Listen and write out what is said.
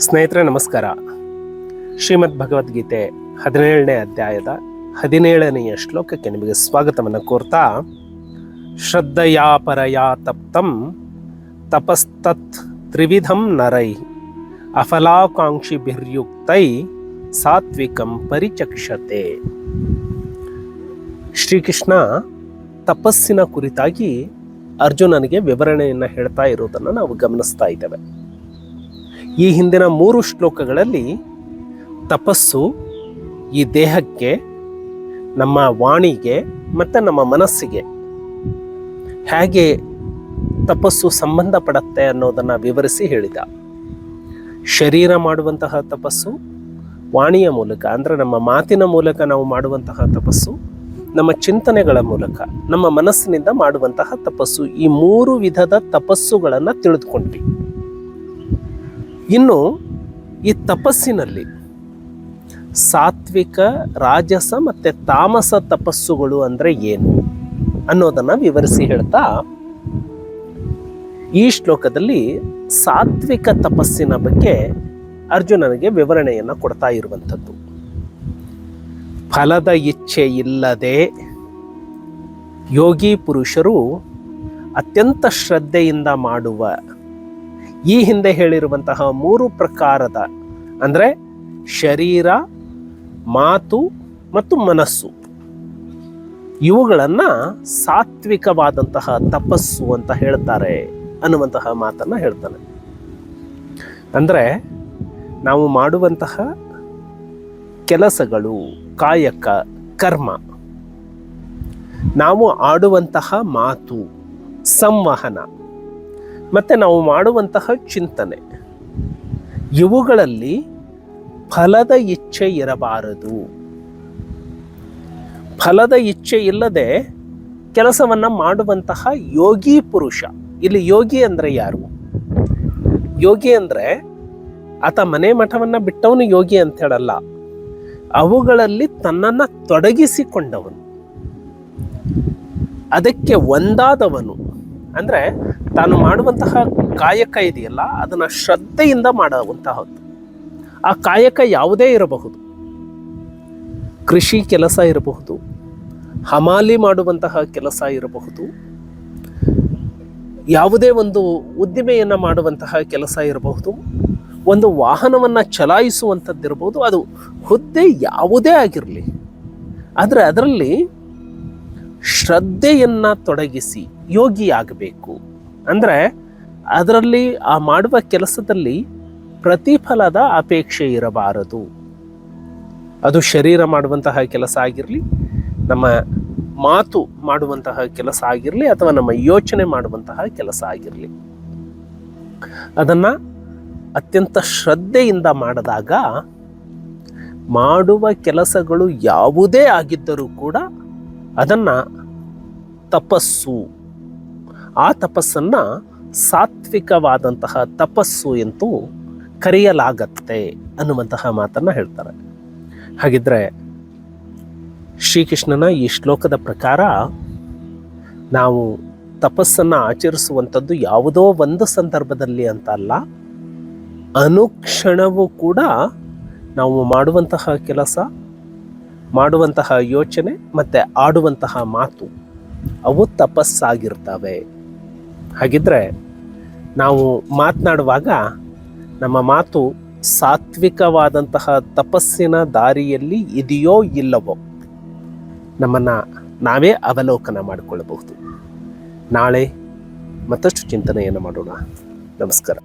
ಸ್ನೇಹಿತರೆ, ನಮಸ್ಕಾರ. ಶ್ರೀಮದ್ ಭಗವದ್ಗೀತೆ ಹದಿನೇಳನೇ ಅಧ್ಯಾಯದ ಹದಿನೇಳನೆಯ ಶ್ಲೋಕಕ್ಕೆ ನಿಮಗೆ ಸ್ವಾಗತವನ್ನು ಕೋರ್ತಾ, ಶ್ರದ್ಧಯಾಪರಯ ತಪ್ತಂ ತಪಸ್ತತ್ ತ್ರಿವಿಧಂ ನರೈ ಅಫಲಾಕಾಂಕ್ಷಿಭಿರ್ಯುಕ್ತೈ ಸಾತ್ವಿಕಂ ಪರಿಚಕ್ಷತೆ. ಶ್ರೀಕೃಷ್ಣ ತಪಸ್ಸಿನ ಕುರಿತಾಗಿ ಅರ್ಜುನನಿಗೆ ವಿವರಣೆಯನ್ನು ಹೇಳ್ತಾ ಇರೋದನ್ನು ನಾವು ಗಮನಿಸ್ತಾ ಇದ್ದೇವೆ. ಈ ಹಿಂದಿನ ಮೂರು ಶ್ಲೋಕಗಳಲ್ಲಿ ತಪಸ್ಸು, ಈ ದೇಹಕ್ಕೆ, ನಮ್ಮ ವಾಣಿಗೆ ಮತ್ತು ನಮ್ಮ ಮನಸ್ಸಿಗೆ ಹೇಗೆ ತಪಸ್ಸು ಸಂಬಂಧಪಡತ್ತೆ ಅನ್ನೋದನ್ನು ವಿವರಿಸಿ ಹೇಳಿದ. ಶರೀರ ಮಾಡುವಂತಹ ತಪಸ್ಸು, ವಾಣಿಯ ಮೂಲಕ, ಅಂದರೆ ನಮ್ಮ ಮಾತಿನ ಮೂಲಕ ನಾವು ಮಾಡುವಂತಹ ತಪಸ್ಸು, ನಮ್ಮ ಚಿಂತನೆಗಳ ಮೂಲಕ, ನಮ್ಮ ಮನಸ್ಸಿನಿಂದ ಮಾಡುವಂತಹ ತಪಸ್ಸು, ಈ ಮೂರು ವಿಧದ ತಪಸ್ಸುಗಳನ್ನು ತಿಳಿದುಕೊಂಡ್ವಿ. ಇನ್ನು ಈ ತಪಸ್ಸಿನಲ್ಲಿ ಸಾತ್ವಿಕ, ರಾಜಸ ಮತ್ತು ತಾಮಸ ತಪಸ್ಸುಗಳು ಅಂದರೆ ಏನು ಅನ್ನೋದನ್ನು ವಿವರಿಸಿ ಹೇಳ್ತಾ ಈ ಶ್ಲೋಕದಲ್ಲಿ ಸಾತ್ವಿಕ ತಪಸ್ಸಿನ ಬಗ್ಗೆ ಅರ್ಜುನನಿಗೆ ವಿವರಣೆಯನ್ನು ಕೊಡ್ತಾ ಇರುವಂಥದ್ದು. ಫಲದ ಇಚ್ಛೆ ಇಲ್ಲದೆ ಯೋಗಿ ಪುರುಷರು ಅತ್ಯಂತ ಶ್ರದ್ಧೆಯಿಂದ ಮಾಡುವ ಈ ಹಿಂದೆ ಹೇಳಿರುವಂತಹ ಮೂರು ಪ್ರಕಾರದ ಅಂದರೆ ಶರೀರ, ಮಾತು ಮತ್ತು ಮನಸ್ಸು. ಇವುಗಳನ್ನು ಸಾತ್ವಿಕವಾದಂತಹ ತಪಸ್ಸು ಅಂತ ಹೇಳ್ತಾರೆ ಅನ್ನುವಂತಹ ಮಾತನ್ನು ಹೇಳ್ತಾನೆ. ಅಂದರೆ ನಾವು ಮಾಡುವಂತಹ ಕೆಲಸಗಳು, ಕಾಯಕ, ಕರ್ಮ. ನಾವು ಆಡುವಂತಹ ಮಾತು, ಸಂವಹನ. ಮತ್ತು ನಾವು ಮಾಡುವಂತಹ ಚಿಂತನೆ. ಇವುಗಳಲ್ಲಿ ಫಲದ ಇಚ್ಛೆ ಇರಬಾರದು. ಫಲದ ಇಚ್ಛೆ ಇಲ್ಲದೆ ಕೆಲಸವನ್ನು ಮಾಡುವಂತಹ ಯೋಗಿ ಪುರುಷ. ಇಲ್ಲಿ ಯೋಗಿ ಅಂದರೆ ಯಾರು? ಯೋಗಿ ಅಂದರೆ ಆತ ಮನೆ ಮಠವನ್ನು ಬಿಟ್ಟವನು ಯೋಗಿ ಅಂತ ಹೇಳಲ್ಲ. ಅವುಗಳಲ್ಲಿ ತನ್ನನ್ನು ತೊಡಗಿಸಿಕೊಂಡವನು. ಅದಕ್ಕೆ ಒಂದಾದವನು. ಅಂದರೆ ತಾನು ಮಾಡುವಂತಹ ಕಾಯಕ ಇದೆಯಲ್ಲ, ಅದನ್ನು ಶ್ರದ್ಧೆಯಿಂದ ಮಾಡುವಂತಹದ್ದು. ಆ ಕಾಯಕ ಯಾವುದೇ ಇರಬಹುದು. ಕೃಷಿ ಕೆಲಸ ಇರಬಹುದು, ಹಮಾಲಿ ಮಾಡುವಂತಹ ಕೆಲಸ ಇರಬಹುದು, ಯಾವುದೇ ಒಂದು ಉದ್ದಿಮೆಯನ್ನು ಮಾಡುವಂತಹ ಕೆಲಸ ಇರಬಹುದು, ಒಂದು ವಾಹನವನ್ನು ಚಲಾಯಿಸುವಂಥದ್ದಿರಬಹುದು, ಅದು ಹುದ್ದೆ ಯಾವುದೇ ಆಗಿರಲಿ. ಆದರೆ ಅದರಲ್ಲಿ ಶ್ರದ್ಧೆಯನ್ನು ತೊಡಗಿಸಿ ಯೋಗಿಯಾಗಬೇಕು. ಅಂದರೆ ಅದರಲ್ಲಿ ಆ ಮಾಡುವ ಕೆಲಸದಲ್ಲಿ ಪ್ರತಿಫಲದ ಅಪೇಕ್ಷೆ ಇರಬಾರದು. ಅದು ಶರೀರ ಮಾಡುವಂತಹ ಕೆಲಸ ಆಗಿರಲಿ, ನಮ್ಮ ಮಾತು ಮಾಡುವಂತಹ ಕೆಲಸ ಆಗಿರಲಿ, ಅಥವಾ ನಮ್ಮ ಯೋಚನೆ ಮಾಡುವಂತಹ ಕೆಲಸ ಆಗಿರಲಿ. ಅದನ್ನು ಅತ್ಯಂತ ಶ್ರದ್ಧೆಯಿಂದ ಮಾಡಿದಾಗ ಮಾಡುವ ಕೆಲಸಗಳು ಯಾವುದೇ ಆಗಿದ್ದರೂ ಕೂಡ ಅದನ್ನು ತಪಸ್ಸು ಆ ತಪಸ್ಸನ್ನು ಸಾತ್ವಿಕವಾದಂತಹ ತಪಸ್ಸು ಎಂದು ಕರೆಯಲಾಗತ್ತೆ ಅನ್ನುವಂತಹ ಮಾತನ್ನು ಹೇಳ್ತಾರೆ. ಹಾಗಿದ್ರೆ ಶ್ರೀಕೃಷ್ಣನ ಈ ಶ್ಲೋಕದ ಪ್ರಕಾರ ನಾವು ತಪಸ್ಸನ್ನು ಆಚರಿಸುವಂಥದ್ದು ಯಾವುದೋ ಒಂದು ಸಂದರ್ಭದಲ್ಲಿ ಅಂತ ಅಲ್ಲ, ಅನುಕ್ಷಣವೂ ಕೂಡ ನಾವು ಮಾಡುವಂತಹ ಕೆಲಸ, ಮಾಡುವಂತಹ ಯೋಚನೆ ಮತ್ತು ಆಡುವಂತಹ ಮಾತು ಅವು ತಪಸ್ಸಾಗಿರ್ತವೆ. ಹಾಗಿದ್ರೆ ನಾವು ಮಾತನಾಡುವಾಗ ನಮ್ಮ ಮಾತು ಸಾತ್ವಿಕವಾದಂತಹ ತಪಸ್ಸಿನ ದಾರಿಯಲ್ಲಿ ಇದೆಯೋ ಇಲ್ಲವೋ ನಮ್ಮನ್ನು ನಾವೇ ಅವಲೋಕನ ಮಾಡಿಕೊಳ್ಳಬಹುದು. ನಾಳೆ ಮತ್ತಷ್ಟು ಚಿಂತನೆಯನ್ನು ಮಾಡೋಣ. ನಮಸ್ಕಾರ.